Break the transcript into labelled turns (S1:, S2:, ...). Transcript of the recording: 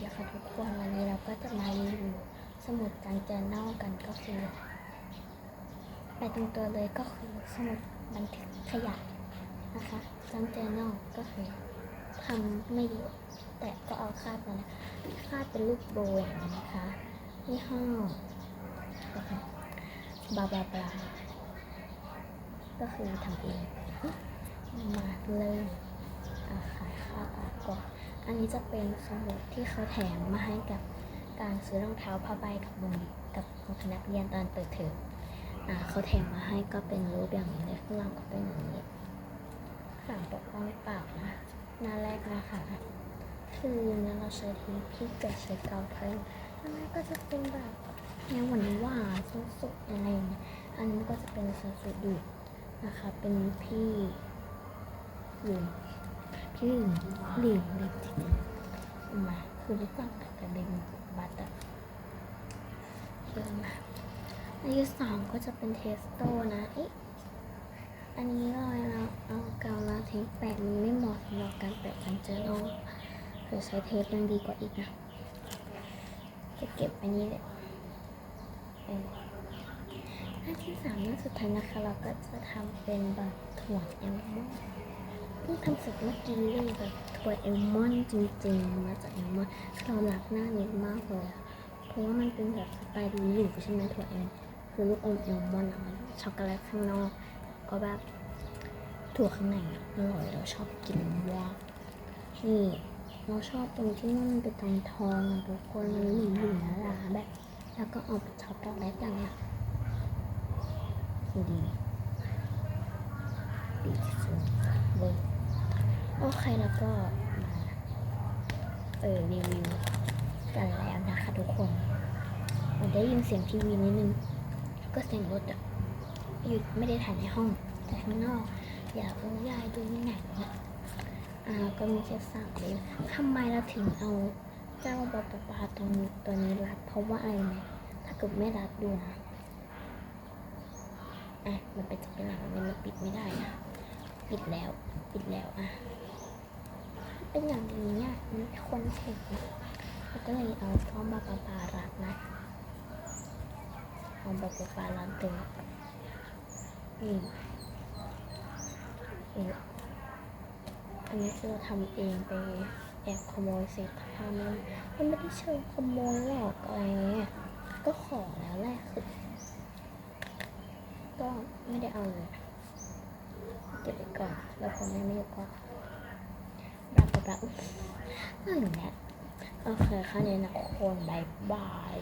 S1: ดีค่ะทุกคนวันนี้เราก็จะมารีวิวสมุดการเจอเน่ากันก็คือไปตรงตัวเลยก็คือสมุดบันทึกขยะนะคะการเจอเน่าก็คือทำไม่เยอะแต่ก็เอาคาดมานะคาดเป็นรูปโบอย่างนี้นะคะยี่ห้อบาบาบาก็คือทำเองมาเลย ขายข้าวอะก่อนอันนี้จะเป็นสมุดที่เขาแถมมาให้กับการซื้อรองเท้าผ้าใบกับโรงเรียนกับคณะเรียนตอนเปิดเทอมอ่าเขาแถมมาให้ก็เป็นรูปอย่างนี้เลยข้างหลังก็เป็นอย่างนี้ฝั่งปกว่างเปล่านะหน้าแรกนะคะคือเนี่ยเราใช้ทีพี่เกิดใช้เกาเทนหน้าแรกก็จะเป็นแบบแนวหวานหวานสุดๆอะไรเงี้ยอันนี้ก็จะเป็นสุดดูนะคะ เป็นพี่หลิ มพี่หลิมหลิมหลิมที่มาคือรู้จักแต่เป็นบัตอะเยอะมากอันที่สองก็จะเป็นเทสโตนะเอ๊ะอันนี้ลอยแล้วเอากาวลาเทปแปะมันไม่เหมาะสำหรับการแปะกันเจอโลคือใช้เทปยังดีกว่าอีกนะจะเก็บอันนี้เลยออหน้าที่สามหน้าสุดท้ายนะคะ เราก็จะทำเป็นแบบถั่วแอลมอน เพิ่งทำเสร็จเมื่อกี้เลยแบบถั่วแอลมอนจริงๆมาจากแอลมอนด์เรารักหน้านี้มากเลยอะเพราะว่ามันเป็นแบบสไตล์ดีอยู่ใช่ไหมถั่วแอลคือลูกอมแอลมอนอะมันช็อกโกแลตข้างนอกก็แบบถั่วข้างในอะอร่อยเราชอบกินมากนี่เราชอบตรงที่มันเป็นทองทองๆอะทุกคนมันหลีๆนะล่ะแบบแล้วก็เอาเป็นช็อกโกแลตอย่างเงี้ยดีดีสุด โอเคแล้วก็มาเออรีวิวกันแล้วนะคะทุกคนมันได้ยินเสียงทีวีนิดนึง ก็เสียงรถอะอยู่ไม่ได้ถ่ายในห้อง แต่ข้างนอก อยากเอายายดูหนังอะอ่าก็มีแค่สั่งเลยทำไมเราถึงเอาเจ้าบาบาบาตรงตัวนี้รัดเพราะว่าอะไรไหมถ้าเกิดไม่รัดดูนะอะมันเป็นจะเป็นอย่างมันปิดไม่ได้นะปิดแล้ว ปิดแล้วอะ เป็นอย่างนี้อะมีคนเห็นก็เลยเอาช่องบาบาบารัดนะเอาบาบาบารัดตัวนี่องอันนี้คือเราทำเองไปแอบขโมยเศษผ้ามันมันไม่ได้เชิงขโมยหรอกอะไรเงี้ยก็ขอแล้วแหละคือก็ไม่ได้เอาเลยเก็บไว้ก่อนแล้วพอแม่ไม่อยู่ก็ บรับรับนั่นแหละโอเคค่ะนี้นะคนบายบาย